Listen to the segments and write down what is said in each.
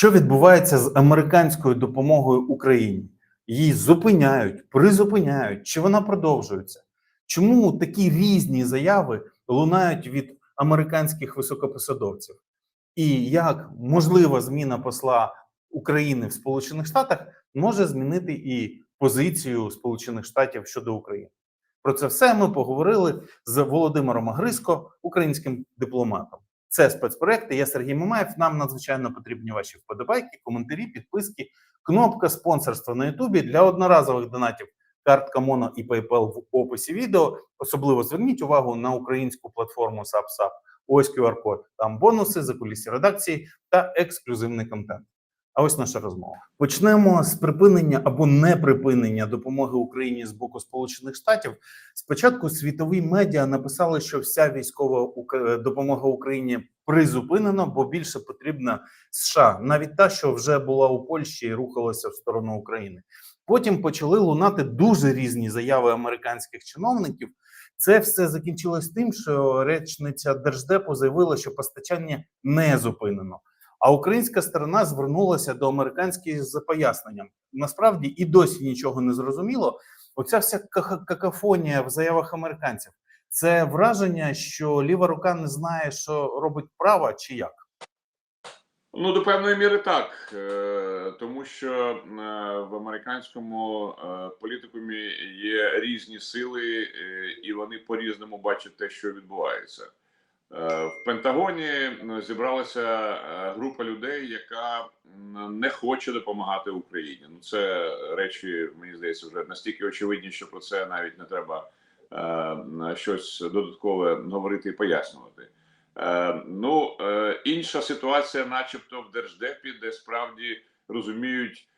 Що відбувається з американською допомогою Україні? Її зупиняють, призупиняють, чи вона продовжується? Чому такі різні заяви лунають від американських високопосадовців? І як можлива зміна посла України в Сполучених Штатах може змінити і позицію Сполучених Штатів щодо України? Про це все ми поговорили з Володимиром Агриско, українським дипломатом. Це спецпроекти. Я Сергій Мамаєв. Нам надзвичайно потрібні ваші вподобайки, коментарі, підписки, кнопка спонсорства на Ютубі для одноразових донатів. Картка Моно і PayPal в описі відео. Особливо зверніть увагу на українську платформу SubSub. Ось QR-код. Там бонуси, закулісі редакції та ексклюзивний контент. А ось наша розмова. Почнемо з припинення або неприпинення допомоги Україні з боку Сполучених Штатів. Спочатку світові медіа написали, що вся військова допомога Україні призупинена, бо більше потрібна США, навіть та, що вже була у Польщі і рухалася в сторону України. Потім почали лунати дуже різні заяви американських чиновників. Це все закінчилось тим, що речниця держдепу заявила, що постачання не зупинено. А українська сторона звернулася до американських за поясненням. Насправді і досі нічого не зрозуміло. Оця вся какафонія в заявах американців це враження, що ліва рука не знає, що робить права, чи як. Ну, до певної міри так, Е, тому що е, в американському е, політикумі є різні сили, і вони по-різному бачать те, що відбувається. Е, В Пентагоні зібралася е, група людей, яка не хоче допомагати Україні. Ну, це речі, мені здається, вже настільки очевидні, що про це навіть не треба е, щось додаткове говорити і пояснювати. Е, ну, е, інша ситуація, начебто, в держдепі, де справді розуміють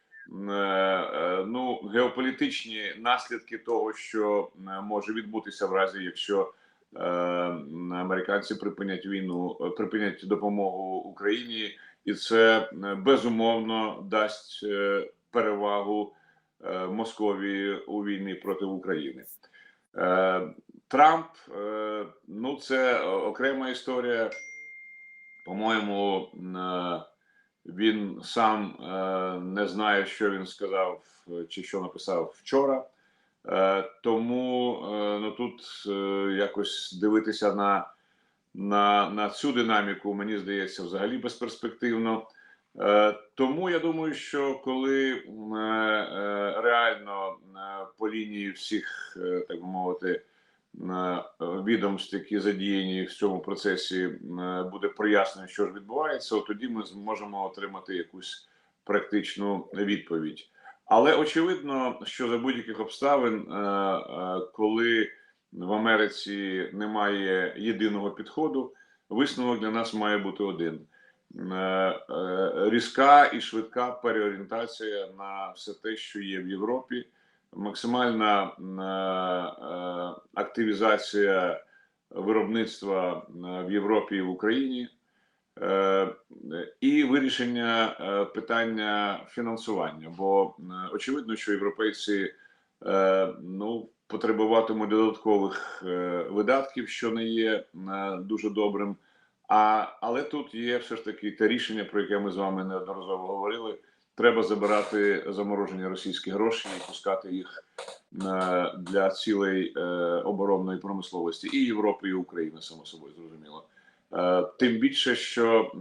е, е, ну, геополітичні наслідки того, що е, може відбутися в разі, якщо е, американці припинять війну, е, припинять допомогу Україні, і це е, безумовно дасть е, перевагу е, Московії у війні проти України. Е, Трамп, е, ну це окрема історія. По-моєму, е, він сам е, не знає, що він сказав е, чи що написав вчора. Е, Тому е, ну тут е, якось дивитися на, на, на цю динаміку, мені здається, взагалі безперспективно. Тому я думаю, що коли реально по лінії всіх, так би мовити, відомств, які задіяні в цьому процесі, буде прояснено, що ж відбувається, от тоді ми зможемо отримати якусь практичну відповідь. Але очевидно, що за будь-яких обставин, е, е, коли в Америці немає єдиного підходу, висновок для нас має бути один. Е, Різка і швидка переорієнтація на все те, що є в Європі, максимальна активізація виробництва в Європі і в Україні, і вирішення е, питання фінансування. Бо е, очевидно, що європейці е, ну, потребуватимуть додаткових е, видатків, що не є е, дуже добрим. А, але тут є все ж таки те рішення, про яке ми з вами неодноразово говорили. Треба забирати заморожені російські гроші і пускати їх е, для цілей е, оборонної промисловості і Європи, і України, само собою зрозуміло. Е, тим більше, що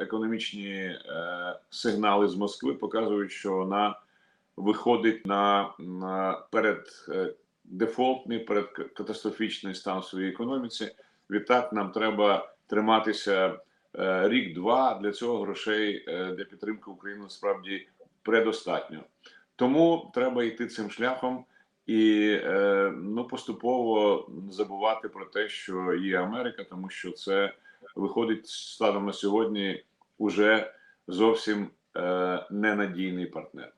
економічні е, сигнали з Москви показують, що вона виходить на, на перед е, дефолтний, перед катастрофічний стан в своїй економіці. Відтак нам треба триматися рік-два. Для цього грошей для підтримки України насправді предостатньо. Тому треба йти цим шляхом і ну поступово забувати про те, що є Америка, тому що це виходить станом на сьогодні уже зовсім е, ненадійний партнер.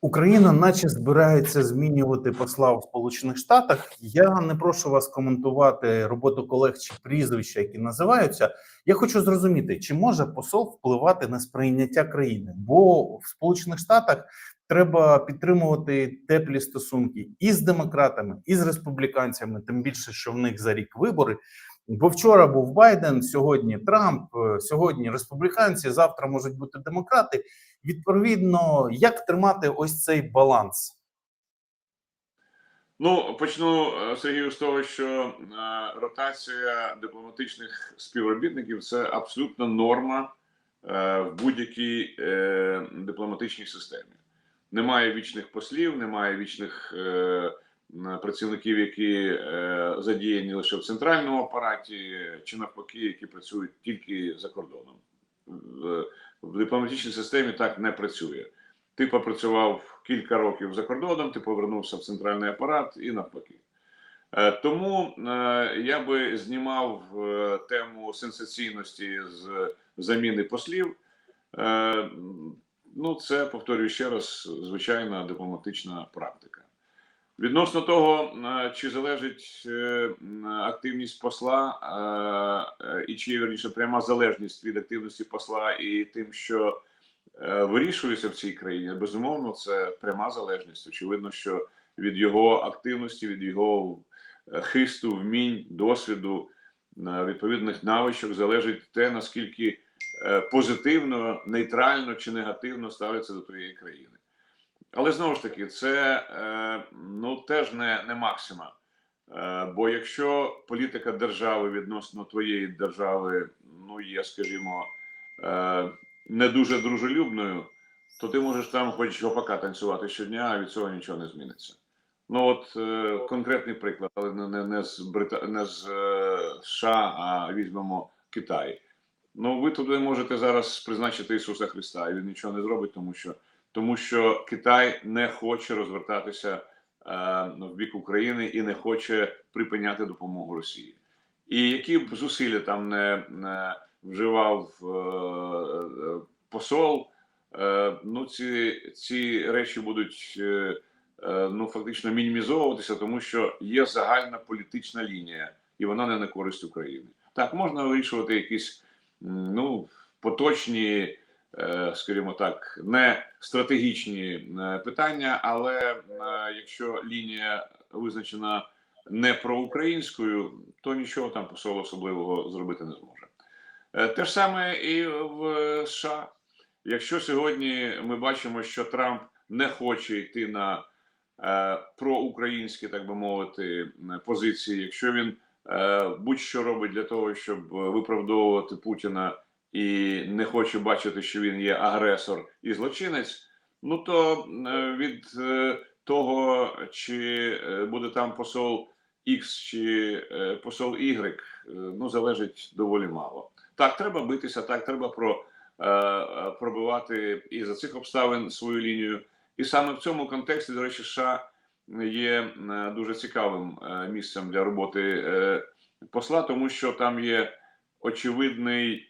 Україна, наче збирається змінювати посла у Сполучених Штатах. Я не прошу вас коментувати роботу колег чи прізвища, які називаються. Я хочу зрозуміти, чи може посол впливати на сприйняття країни, бо в Сполучених Штатах треба підтримувати теплі стосунки і з демократами, і з республіканцями, тим більше, що в них за рік вибори. Бо вчора був Байден, сьогодні Трамп, е, сьогодні республіканці, завтра можуть бути демократи. Відповідно, як тримати ось цей баланс? Ну, почну е, Сергію з того, що е, ротація дипломатичних співробітників це абсолютна норма в будь-якій дипломатичній системі. Немає вічних послів, немає вічних е, працівників, які е, задіяні лише в центральному апараті, чи навпаки, які працюють тільки за кордоном. В, в дипломатичній системі так не працює. Ти попрацював кілька років за кордоном, ти повернувся в центральний апарат і навпаки. Е, Тому е, я би знімав е, тему сенсаційності з заміни послів. Е, Ну, це повторюю ще раз, звичайна дипломатична практика. Відносно того, е, чи залежить е, активність посла, е, і чи вірніше пряма залежність від активності посла і тим, що вирішується в цій країні, безумовно, це пряма залежність. Очевидно, що від його активності, від його хисту, вмінь, досвіду, відповідних навичок залежить те, наскільки позитивно, нейтрально чи негативно ставляться до твоєї країни. Але знову ж таки, це е, ну теж не, не максима. Е, бо якщо політика держави відносно твоєї держави, ну є, скажімо, е, не дуже дружелюбною, то ти можеш там хоч гопака танцювати щодня, а від цього нічого не зміниться. Ну от е, конкретний приклад, але не, не, з Брита... не з е, США, а візьмемо Китай. Ну, ви туди можете зараз призначити Ісуса Христа, і він нічого не зробить, тому що тому що Китай не хоче розвертатися е, в бік України і не хоче припиняти допомогу Росії. І які б зусилля там не, не вживав е, е, посол, е, ну ці, ці речі будуть е, е, ну фактично мінімізовуватися, тому що є загальна політична лінія, і вона не на користь України. Так можна вирішувати якісь ну поточні е, скажімо так, не стратегічні е, питання, але е, якщо лінія визначена не проукраїнською, то нічого там посол особливого зробити не зможе. Те ж саме і в США. Якщо сьогодні ми бачимо, що Трамп не хоче йти на проукраїнські, так би мовити, позиції, якщо він будь-що робить для того, щоб виправдовувати Путіна і не хоче бачити, що він є агресор і злочинець, ну то е, від е, того, чи е, буде там посол X чи е, посол Y, е, ну залежить доволі мало. Так, треба битися, так треба про, е, е, пробивати і за цих обставин свою лінію. І саме в цьому контексті, до речі, США є е, дуже цікавим е, місцем для роботи е, посла, тому що там є очевидний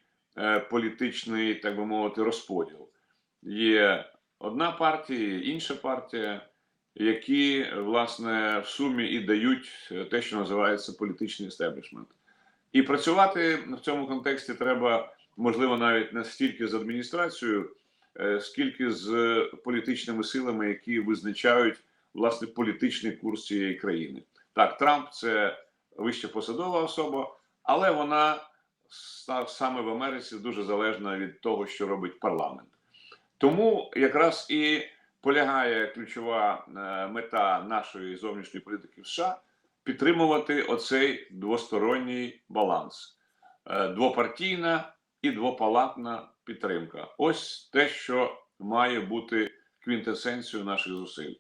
політичний, так би мовити, розподіл. Є одна партія, інша партія, які власне в сумі і дають те, що називається політичний естеблішмент. І працювати в цьому контексті треба, можливо, навіть не стільки з адміністрацією, скільки з політичними силами, які визначають власне політичний курс цієї країни. Так, Трамп це вища посадова особа, але вона саме в Америці дуже залежна від того, що робить парламент. Тому якраз і полягає ключова е, мета нашої зовнішньої політики в США підтримувати оцей двосторонній баланс, Е, двопартійна і двопалатна підтримка. Ось те, що має бути квінтесенцією наших зусиль.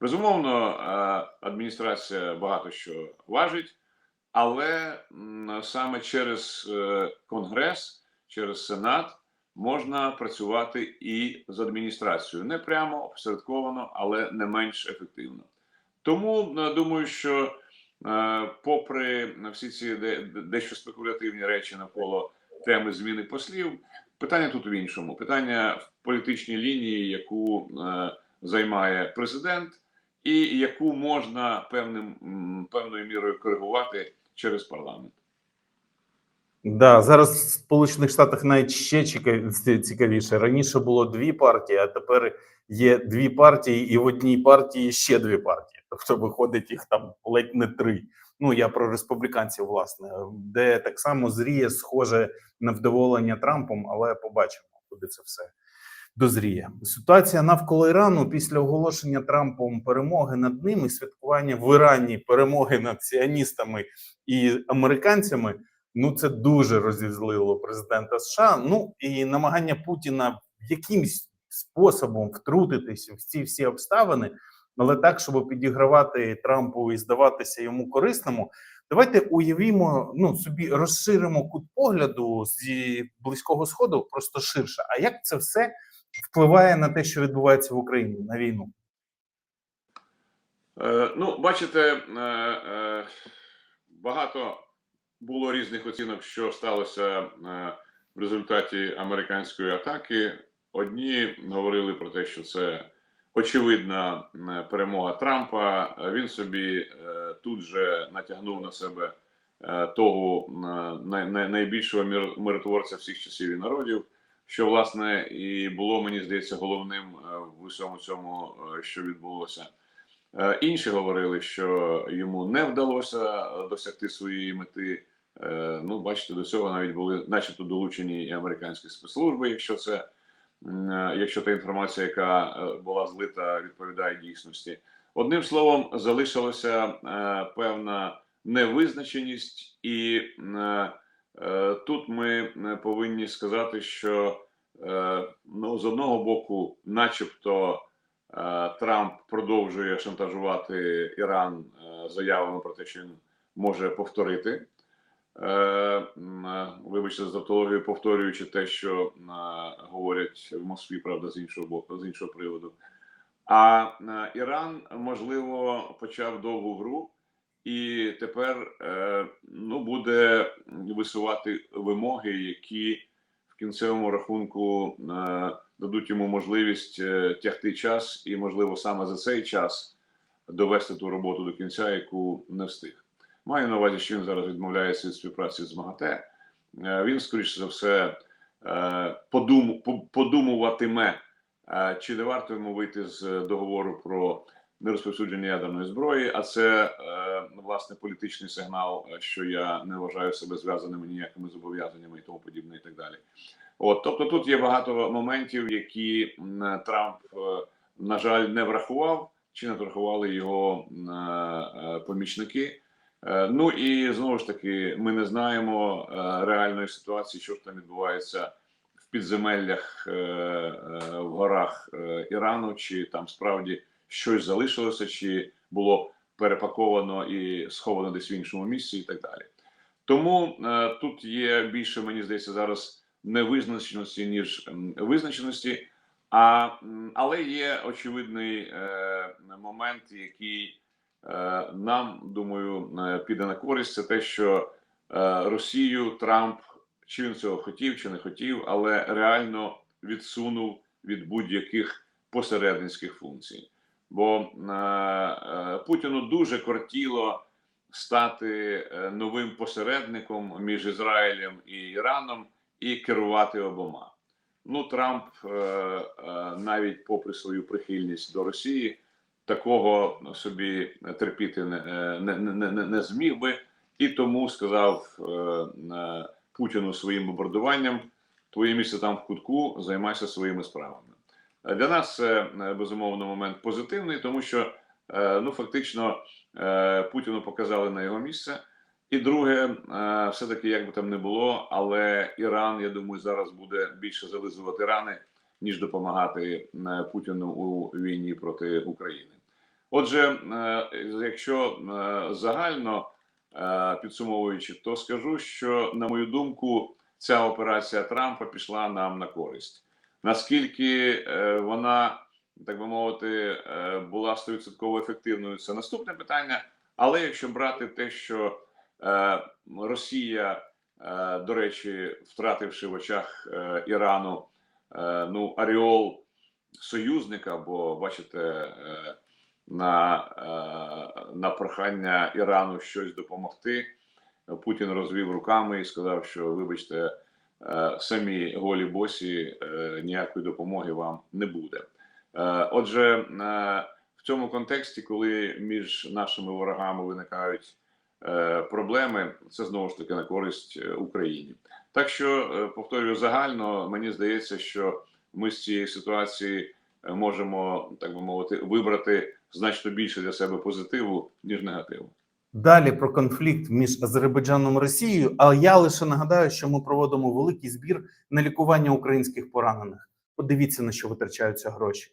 Безумовно, е, адміністрація багато що важить, але саме через е, Конгрес, через Сенат можна працювати і з адміністрацією не прямо опосередковано, але не менш ефективно. Тому е, думаю, що попри всі ці де- де- дещо спекулятивні речі навколо теми зміни послів, питання тут в іншому. Питання в політичній лінії, яку займає президент, і яку можна певним певною мірою коригувати через парламент. Да, зараз в Сполучених Штатах навіть ще цікавіше. Раніше було дві партії, а тепер є дві партії, і в одній партії ще дві партії. Тобто виходить їх там ледь не три. Ну я про республіканців, власне, де так само зріє схоже невдоволення Трампом, але побачимо, куди це все дозріє. Ситуація навколо Ірану після оголошення Трампом перемоги над ним і святкування в Ірані перемоги над сіаністами і американцями. Ну це дуже розізлило президента США. Ну і намагання Путіна якимсь способом втрутитись в ці всі обставини, але так, щоб підігравати Трампу і здаватися йому корисному. Давайте уявімо, ну собі розширимо кут погляду зі близького сходу просто ширше. А як це все впливає на те, що відбувається в Україні на війну? Е, ну, бачите, е, е, багато було різних оцінок, що сталося в результаті американської атаки. Одні говорили про те, що це очевидна перемога Трампа. Він собі тут же натягнув на себе того най, най, найбільшого миротворця всіх часів і народів, що власне і було, мені здається, головним е, в усьому цьому, е, що відбулося. Е, Інші говорили, що йому не вдалося досягти своєї мети. Ну, бачите, до цього навіть були, начебто, долучені і американські спецслужби, якщо це якщо та інформація, яка була злита, відповідає дійсності. Одним словом, залишилася певна невизначеність, і тут ми е, повинні сказати, що е, ну, з одного боку, начебто. Е, Трамп продовжує шантажувати Іран е, заявами про те, що він може повторити. Е, е, Вибачте за тавтологію, повторюючи те, що е, говорять в Москві, правда, з іншого боку, з іншого приводу. А е, Іран, можливо, почав довгу гру і тепер е, ну, буде висувати вимоги, які в кінцевому рахунку е, дадуть йому можливість е, тягти час, і, можливо, саме за цей час довести ту роботу до кінця, яку не встиг. Маю на увазі, що він зараз відмовляється від співпраці з МАГАТЕ. Він, скоріше за все, подум, по- подумуватиме, чи не варто йому вийти з договору про нерозповсюдження ядерної зброї, а це е, власне політичний сигнал, що я не вважаю себе зв'язаними ніякими зобов'язаннями і тому подібне, і так далі. От, тобто тут є багато моментів, які Трамп, е, на жаль, не врахував, чи не врахували його е, помічники. Ну і знову ж таки, ми не знаємо реальної ситуації, що ж там відбувається в підземеллях в горах Ірану, чи там справді щось залишилося, чи було перепаковано і сховано десь в іншому місці, і так далі. Тому е, тут є більше, мені здається, зараз невизначеності, ніж визначеності. А, але є очевидний е, момент, який е, нам, думаю, е, піде на користь. Це те, що е, Росію Трамп, чи він цього хотів, чи не хотів, але реально відсунув від будь-яких посередницьких функцій. Бо е, е, Путіну дуже кортіло стати е, новим посередником між Ізраїлем і Іраном і керувати обома. Ну, Трамп навіть попри свою прихильність до Росії, такого собі терпіти не, не, не, не, зміг би, і тому сказав Путіну своїм бомбардуванням: твоє місце там в кутку, займайся своїми справами. Для нас це е, безумовно момент позитивний, тому що е, ну фактично е, Путіну показали на його місце. І друге, е, все-таки як би там не було, але Іран, я думаю, зараз буде більше зализувати рани, ніж допомагати Путіну у війні проти України. Отже, якщо загально підсумовуючи, то скажу, що на мою думку, ця операція Трампа пішла нам на користь. Наскільки е, вона, так би мовити, е, була 100% ефективною, це наступне питання. Але якщо брати те, що е, Росія, до речі, втративши в очах Ірану ну, Аріол союзника, бо бачите, на, на прохання Ірану щось допомогти, Путін розвів руками і сказав, що вибачте, самі голі босі е, ніякої допомоги вам не буде. Е, Отже, е, в цьому контексті, коли між нашими ворогами виникають е, проблеми, це знову ж таки на користь е, Україні. Так що е, повторюю загально, мені здається, що ми з цієї ситуації е, можемо так би мовити вибрати значно більше для себе позитиву ніж негативу. Далі про конфлікт між Азербайджаном і Росією. Але я лише нагадаю, що ми проводимо великий збір на лікування українських поранених. Подивіться на що витрачаються гроші.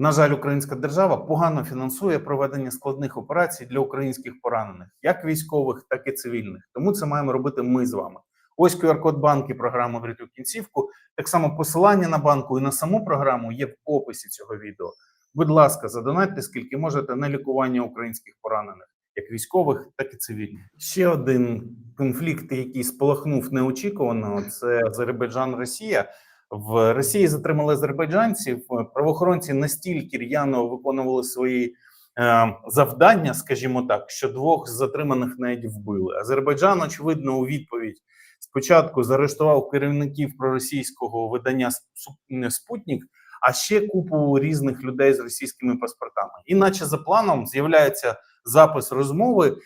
На жаль, українська держава погано фінансує проведення складних операцій для українських поранених, як військових, так і цивільних. Тому це маємо робити ми з вами. Ось QR-код банки програми «Врятуй кінцівку. Так само посилання на банку і на саму програму є в описі цього відео. Будь ласка, задонатьте скільки можете на лікування українських поранених, як військових, так і цивільних. Ще один конфлікт, який спалахнув неочікувано, це Азербайджан-Росія. В Росії затримали азербайджанців. Правоохоронці настільки р'яно виконували свої е, завдання, скажімо так, що двох затриманих навіть вбили. Азербайджан, очевидно, у відповідь спочатку заарештував керівників проросійського видання «Су- Спутник, а ще купу різних людей з російськими паспортами. Іначе за планом з'являється запис розмови е,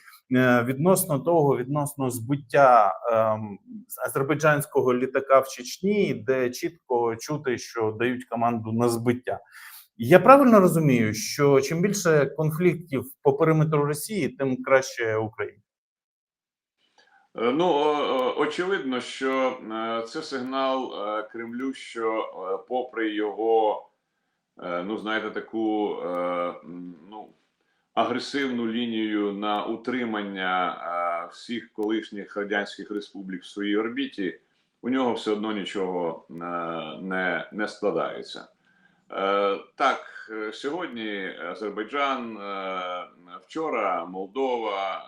відносно того, відносно збиття ем, азербайджанського літака в Чечні, де чітко чути, що дають команду на збиття. Я правильно розумію, що чим більше конфліктів по периметру Росії, тим краще Україні. Е, Ну, очевидно, що е, це сигнал е, Кремлю, що е, попри його, е, ну знаєте, таку е, ну, агресивну лінію на утримання е, всіх колишніх радянських республік в своїй орбіті, у нього все одно нічого е, не, не складається. Е, Так, сьогодні Азербайджан, вчора Молдова,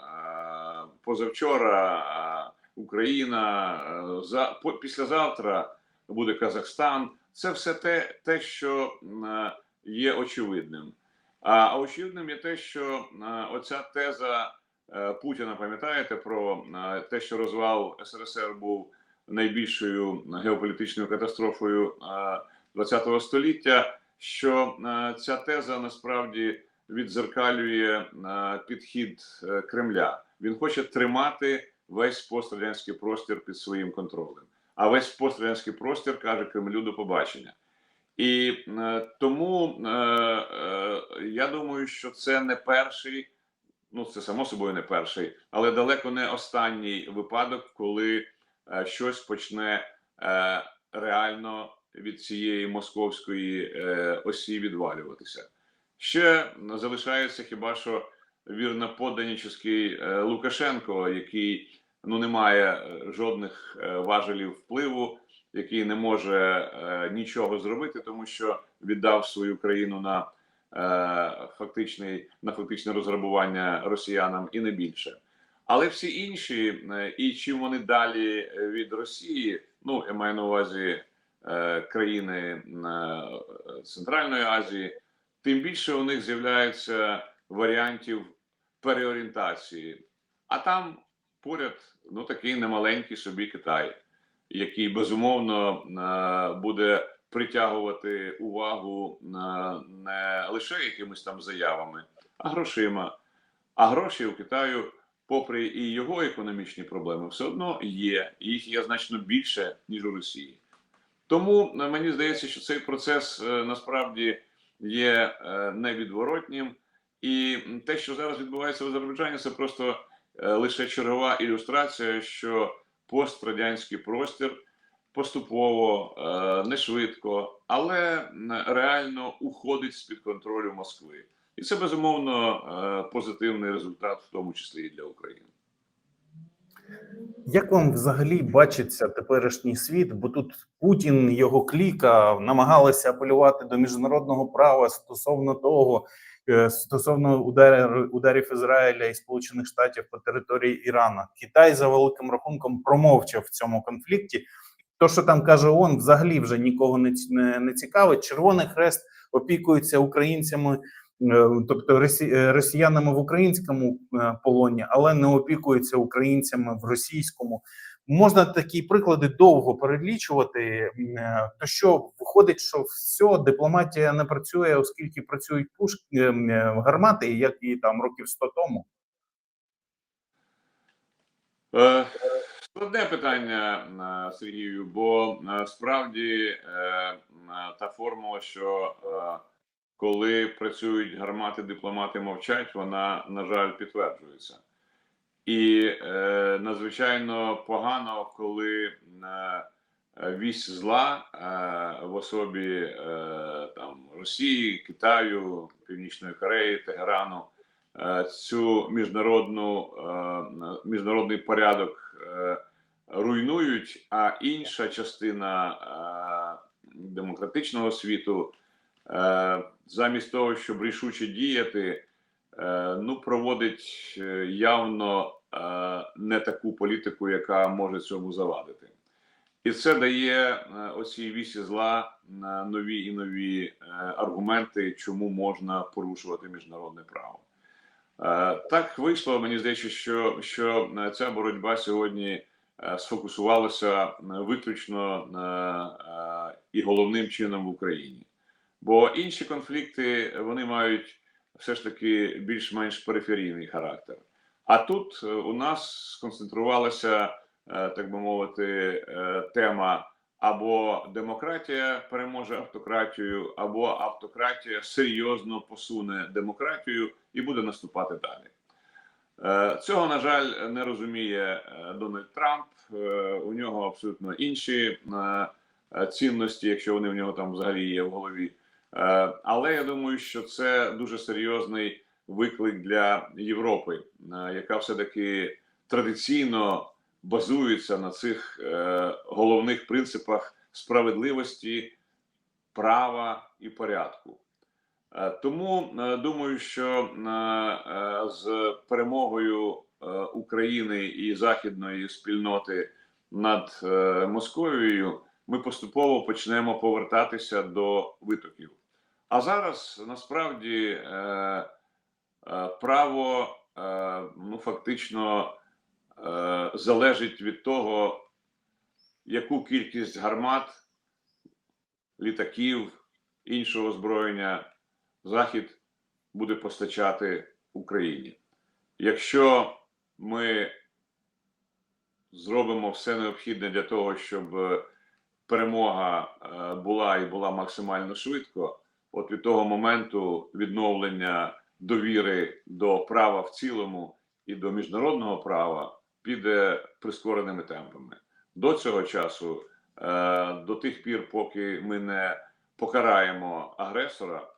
позавчора Україна, за по- післязавтра буде Казахстан. Це все те, те що є очевидним. А очевидним є те, що оця теза е, Путіна, пам'ятаєте про те, що розвал СРСР був найбільшою геополітичною катастрофою ХХ століття, що ця теза насправді відзеркалює підхід е, Кремля. Він хоче тримати весь пострадянський простір під своїм контролем. А весь пострадянський простір каже Кремлю до побачення. І е, тому е, е, я думаю, що це не перший, ну це само собою не перший, але далеко не останній випадок, коли щось почне реально від цієї московської осі відвалюватися. Ще залишається хіба що вірно подданічний е, Лукашенко, який ну не має жодних важелів впливу, який не може е, нічого зробити, тому що віддав свою країну на е, фактичний на фактичне розграбування росіянам і не більше. Але всі інші, е, і чим вони далі від Росії, ну я маю на увазі е, країни е, Центральної Азії, тим більше у них з'являється варіантів переорієнтації. А там поряд ну такий немаленький собі Китай, який безумовно е, буде притягувати увагу е, не лише якимись там заявами, а грошима. А гроші у Китаю, попри і його економічні проблеми, все одно є. І їх є значно більше, ніж у Росії. Тому е, мені здається, що цей процес насправді є невідворотнім. І те, що зараз відбувається в Азербайджані, це просто лише чергова ілюстрація, що пострадянський простір поступово, е, не швидко, але реально уходить з-під контролю Москви. І це безумовно е, позитивний результат, в тому числі і для України. Як вам взагалі бачиться теперішній світ? Бо тут Путін, його кліка намагалися апелювати до міжнародного права стосовно того, стосовно ударів, ударів Ізраїля і Сполучених Штатів по території Ірана. Китай за великим рахунком промовчав в цьому конфлікті. То, що там каже ООН, взагалі вже нікого не, не, не цікавить. Червоний хрест опікується українцями, е, тобто е, росіянами в українському е, полоні, але не опікується українцями в російському. Можна такі приклади довго перелічувати. Е, То що виходить, що все, дипломатія не працює, оскільки працюють пушки е, е, гармати, як і там років 100 тому. Складне питання Сергію, бо справді та формула, що коли працюють гармати, дипломати мовчать, вона, на жаль, підтверджується. І е, надзвичайно погано, коли е, вісь зла е, в особі е, там, Росії, Китаю, Північної Кореї, Тегерану е, цю міжнародну е, міжнародний порядок е, руйнують, а інша частина е, демократичного світу, е, замість того, щоб рішуче діяти, ну проводить е, явно е, не таку політику, яка може цьому завадити. І це дає е, оцій вісі зла на нові і нові е, аргументи, чому можна порушувати міжнародне право. Е, Так вийшло, мені здається, що, що е, ця боротьба сьогодні е, сфокусувалася е, виключно е, е, і головним чином в Україні. Бо інші конфлікти вони мають все ж таки більш-менш периферійний характер. А тут е, у нас сконцентрувалася, е, так би мовити, е, тема або демократія переможе автократію, або автократія серйозно посуне демократію і буде наступати далі. Цього, на жаль, не розуміє Дональд Трамп. У нього абсолютно інші цінності, якщо вони в нього там взагалі є в голові. Е, Але я думаю, що це дуже серйозний виклик для Європи, е, яка все-таки традиційно базується на цих е, головних принципах справедливості, права і порядку. Тому думаю, що з перемогою України і західної спільноти над Московією ми поступово почнемо повертатися до витоків. А зараз насправді е, е, право е, ну фактично е, залежить від того, яку кількість гармат, літаків, іншого озброєння Захід буде постачати Україні. Якщо ми зробимо все необхідне для того, щоб перемога е, була і була максимально швидко, от від того моменту відновлення довіри до права в цілому і до міжнародного права піде прискореними темпами. До цього часу, е, до тих пір, поки ми не покараємо агресора,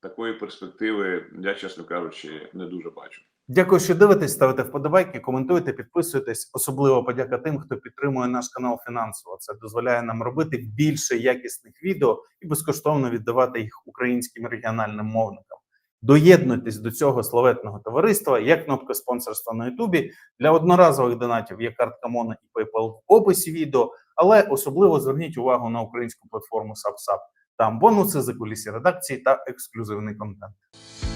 такої перспективи я, чесно кажучи, не дуже бачу. Дякую, що дивитесь, ставите вподобайки, коментуйте, підписуйтесь. Особливо подяка тим, хто підтримує наш канал фінансово. Це дозволяє нам робити більше якісних відео і безкоштовно віддавати їх українським регіональним мовникам. Доєднуйтесь до цього славетного товариства. Є кнопка спонсорства на Ютубі. Для одноразових донатів є картка Мона і PayPal в описі відео, але особливо зверніть увагу на українську платформу SubSub. Там бонуси за кулісі редакції та ексклюзивний контент.